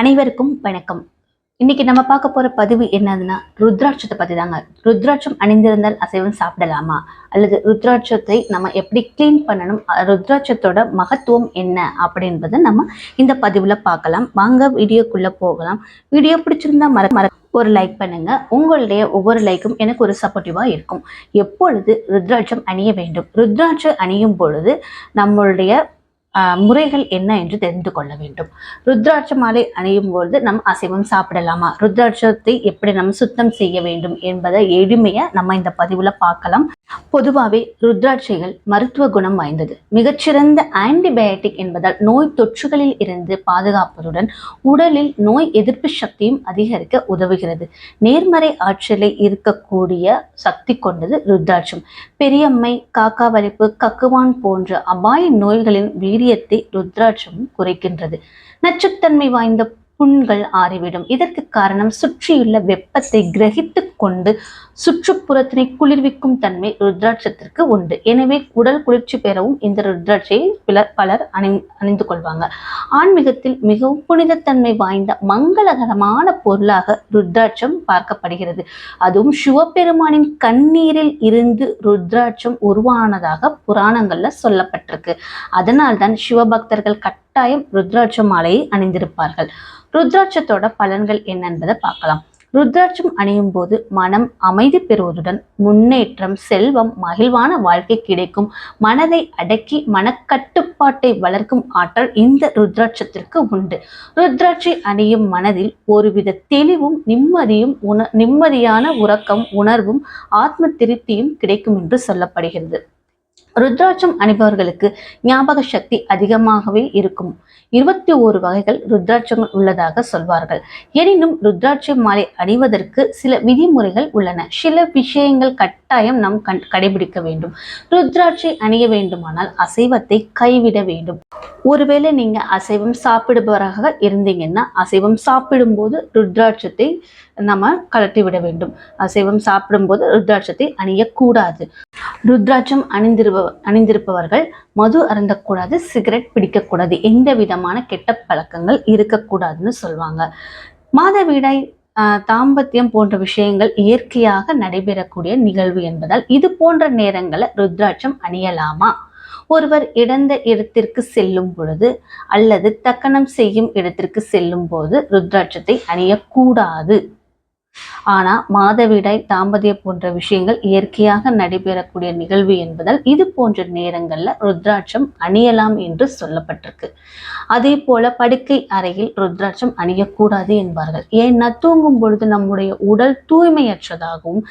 அனைவருக்கும் வணக்கம். இன்னைக்கு நம்ம பார்க்க போற பதிவு என்னதுன்னா ருத்ராட்சத்தை பத்தி தாங்க ருத்ராட்சம் அணிந்திருந்தால் அசைவம் சாப்பிடலாமா? அல்லது ருத்ராட்சத்தை நம்ம எப்படி கிளீன் பண்ணணும்? ருத்ராட்சத்தோட மகத்துவம் என்ன? அப்படின்றத நம்ம இந்த பதிவுல பார்க்கலாம். வாங்க வீடியோக்குள்ள போகலாம். வீடியோ பிடிச்சிருந்தா மற மற ஒரு லைக் பண்ணுங்க. உங்களுடைய ஒவ்வொரு லைக்கும் எனக்கு ஒரு சப்போர்ட்டிவா இருக்கும். எப்பொழுது ருத்ராட்சம் அணிய வேண்டும்? ருத்ராட்சம் அணியும் பொழுது நம்மளுடைய முறைகள் என்ன என்று தெரிந்து கொள்ள வேண்டும். ருத்ராட்ச மாலை அணியும் பொழுது நம் அசைவம் சாப்பிடலாமா? ருத்ராட்சத்தை எப்படி நம்ம சுத்தம் செய்ய வேண்டும் என்பதை எளிமையை நம்ம இந்த பதிவில் பார்க்கலாம். பொதுவாகவே ருத்ராட்சைகள் மருத்துவ குணம் வாய்ந்தது. மிகச்சிறந்த ஆன்டிபயோட்டிக் என்பதால் நோய் தொற்றுகளில் இருந்து பாதுகாப்பதுடன் உடலில் நோய் எதிர்ப்பு சக்தியும் அதிகரிக்க உதவுகிறது. நேர்மறை ஆற்றலை இருக்கக்கூடிய சக்தி கொண்டது ருத்ராட்சம். பெரியம்மை காக்கா வலிப்பு கக்குவான் போன்ற அபாய நோய்களின் வீரியத்தை ருத்ராட்சமும் குறைக்கின்றது. நச்சுத்தன்மை வாய்ந்த புண்கள் ஆறிவிடும். இதற்கு காரணம் சுற்றியுள்ள வெப்பத்தை கிரகித்து கொண்டு சுற்றுப்புறத்தினை குளிர்விக்கும் தன்மை ருத்ராட்சத்திற்கு உண்டு. எனவே உடல் குளிர்ச்சி பெறவும் இந்த ருத்ராட்சியை பலர் பலர் அணி அணிந்து கொள்வாங்க. ஆன்மீகத்தில் மிகவும் புனிதத்தன்மை வாய்ந்த மங்களகரமான பொருளாக ருத்ராட்சம் பார்க்கப்படுகிறது. அதுவும் சிவபெருமானின் கண்ணீரில் இருந்து ருத்ராட்சம் உருவானதாக புராணங்கள்ல சொல்லப்பட்டிருக்கு. அதனால்தான் சிவபக்தர்கள் கட்டாயம் ருத்ராட்ச மாலையை அணிந்திருப்பார்கள். ருத்ராட்சத்தோட பலன்கள் என்ன என்பதை பார்க்கலாம். ருத்ராட்சம் அணியும் போது மனம் அமைதி பெறுவதுடன் முன்னேற்றம் செல்வம் மகிழ்வான வாழ்க்கை கிடைக்கும். மனதை அடக்கி மனக்கட்டுப்பாட்டை வளர்க்கும் ஆற்றல் இந்த ருத்ராட்சத்திற்கு உண்டு. ருத்ராட்சை அணியும் மனதில் ஒருவித தெளிவும் நிம்மதியும் உண நிம்மதியான உறக்கம் உணர்வும் ஆத்ம திருப்தியும் கிடைக்கும் என்று சொல்லப்படுகிறது. ருத்ராட்சம் அணிபவர்களுக்கு ஞாபக சக்தி அதிகமாகவே இருக்கும். இருபத்தி ஓரு வகைகள் ருத்ராட்சங்கள் உள்ளதாக சொல்வார்கள். எனினும் ருத்ராட்ச மாலை அணிவதற்கு சில விதிமுறைகள் உள்ளன. சில விஷயங்கள் கட்டாயம் நாம் கண் கடைபிடிக்க வேண்டும். ருத்ராட்சை அணிய வேண்டுமானால் அசைவத்தை கைவிட வேண்டும். ஒருவேளை நீங்க அசைவம் சாப்பிடுபவராக இருந்தீங்கன்னா அசைவம் சாப்பிடும்போது ருத்ராட்சத்தை நம்ம கழட்டி விட வேண்டும். அசைவம் சாப்பிடும்போது ருத்ராட்சத்தை அணியக்கூடாது. ருத்ராட்சம் அணிந்திருப்ப அணிந்திருப்பவர்கள் மது அருந்தக்கூடாது சிகரெட் பிடிக்கக்கூடாது எந்த விதமான கெட்ட பழக்கங்கள் இருக்கக்கூடாதுன்னு சொல்லுவாங்க மாதவிடாய் ஆஹ், தாம்பத்தியம் போன்ற விஷயங்கள் இயற்கையாக நடைபெறக்கூடிய நிகழ்வு என்பதால் இது போன்ற நேரங்களை ருத்ராட்சம் அணியலாமா? ஒருவர் இடந்த இடத்திற்கு செல்லும் பொழுது அல்லது தக்கனம் செய்யும் இடத்திற்கு செல்லும் போது ருத்ராட்சத்தை அணியக்கூடாது. ஆனா மாதவிடாய் தாம்பதிய போன்ற விஷயங்கள் இயற்கையாக நடைபெறக்கூடிய நிகழ்வு என்பதால் இது போன்ற நேரங்கள்ல ருத்ராட்சம் அணியலாம் என்று சொல்லப்பட்டிருக்கு. அதே போல படுக்கை அறையில் ருத்ராட்சம் அணியக்கூடாது என்பார்கள். ஏன்னா தூங்கும் பொழுது நம்முடைய உடல் தூய்மையற்றதாகவும்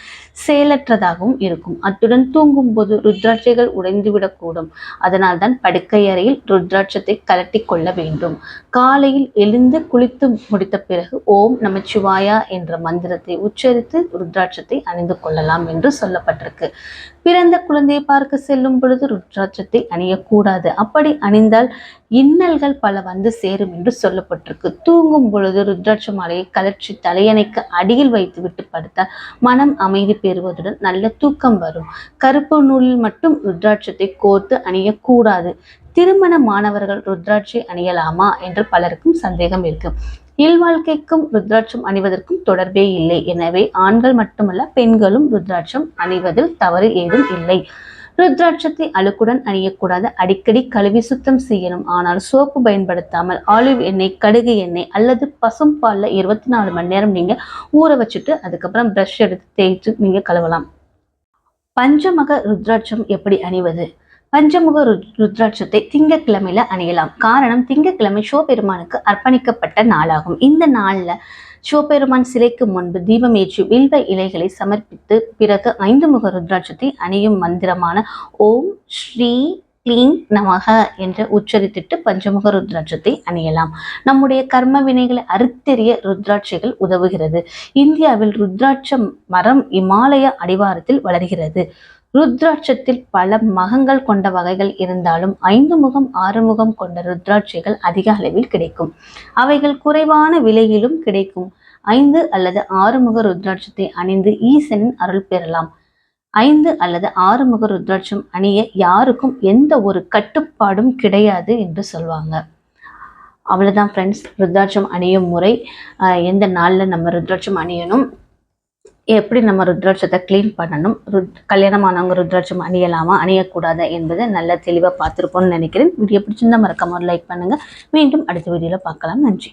செயலற்றதாகவும் இருக்கும். அத்துடன் தூங்கும் போது ருத்ராட்சைகள் உடைந்துவிடக்கூடும் அதனால்தான் படுக்கை அறையில் ருத்ராட்சத்தை கலட்டி கொள்ள வேண்டும். காலையில் எழுந்து குளித்து முடித்த பிறகு ஓம் நமச்சிவாயா என்ற மந்திரத்தை உச்சரித்து ருத்ராட்சத்தை அணிந்து கொள்ளலாம் என்று சொல்லப்பட்டிருக்கு. பிறந்த குழந்தையை பார்க்க செல்லும் பொழுது ருத்ராட்சத்தை அணியக்கூடாது. அப்படி அணிந்தால் இன்னல்கள் பல வந்து சேரும் என்று சொல்லப்பட்டிருக்கு. தூங்கும் பொழுது ருத்ராட்ச மாலையை கலற்றி தலையணைக்கு அடியில் வைத்துவிட்டு படுத்தால் மனம் அமைதி பெறுவதுடன் நல்ல தூக்கம் வரும். கருப்பு நூலில் மட்டும் ருத்ராட்சத்தை கோர்த்து அணியக்கூடாது. திருமண மாணவர்கள் ருத்ராட்சை அணியலாமா என்று பலருக்கும் சந்தேகம் இருக்கு. இல்வாழ்க்கைக்கும் ருத்ராட்சம் அணிவதற்கும் தொடர்பே இல்லை. எனவே ஆண்கள் மட்டுமல்ல பெண்களும் ருத்ராட்சம் அணிவதில் தவறு ஏதும் இல்லை. ருத்ராட்சத்தை அழுக்குடன் அணியக்கூடாது. அடிக்கடி கழுவி சுத்தம் செய்யணும். ஆனால் சோப்பு பயன்படுத்தாமல் ஆலிவ் எண்ணெய் கடுகு எண்ணெய் அல்லது பசும் பாலில் இருபத்தி நாலு மணி நேரம் நீங்க ஊற வச்சுட்டு அதுக்கப்புறம் ப்ரஷ் எடுத்து தேய்த்து நீங்க கழுவலாம். பஞ்சமக ருத்ராட்சம் எப்படி அணிவது? பஞ்சமுக ரு- ருத்ராட்சத்தை திங்கட்கிழமையில அணியலாம். காரணம் திங்கட்கிழமை சிவபெருமானுக்கு அர்ப்பணிக்கப்பட்ட நாளாகும். இந்த நாள்ல சிவபெருமான் சிலைக்கு முன்பு தீபம் ஏற்றி வில்வ இலைகளை சமர்ப்பித்து பிறகு ஐந்து முக ருத்ராட்சத்தை அணியும் மந்திரமான ஓம் ஸ்ரீ கிளீங் நமக என்று உச்சரித்திட்டு பஞ்சமுக ருத்ராட்சத்தை அணியலாம். நம்முடைய கர்ம வினைகளை அறுத்தெறிய ருத்ராட்சிகள் உதவுகிறது. இந்தியாவில் ருத்ராட்சம் மரம் இமாலய அடிவாரத்தில் வளர்கிறது. ருத்ராட்சத்தில் பல மகங்கள் கொண்ட வகைகள் இருந்தாலும் ஐந்து முகம் ஆறு முகம் கொண்ட ருத்ராட்சிகள் அதிக அளவில் கிடைக்கும். அவைகள் குறைவான விலையிலும் கிடைக்கும். ஐந்து அல்லது ஆறு முக ருத்ராட்சத்தை அணிந்து ஈசனின் அருள் பெறலாம். ஐந்து அல்லது ஆறு முக ருத்ராட்சம் அணிய யாருக்கும் எந்த ஒரு கட்டுப்பாடும் கிடையாது என்று சொல்வாங்க. அவ்வளோதான் ஃப்ரெண்ட்ஸ் ருத்ராட்சம் அணியும் முறை எந்த நாளில் நம்ம ருத்ராட்சம் அணியணும்? எப்படி நம்ம ருத்ராட்சத்தை க்ளீன் பண்ணணும்? ருத் கல்யாணமானவங்க ருத்ராட்சம் அணியலாமா? அணியக்கூடாதா என்பதை நல்லா தெளிவாக பார்த்துருப்போம்னு நினைக்கிறேன். வீடியோ பிடிச்சிருந்தா மறக்காம ஒரு லைக் பண்ணுங்கள் மீண்டும் அடுத்த வீடியோவில் பார்க்கலாம். நன்றி.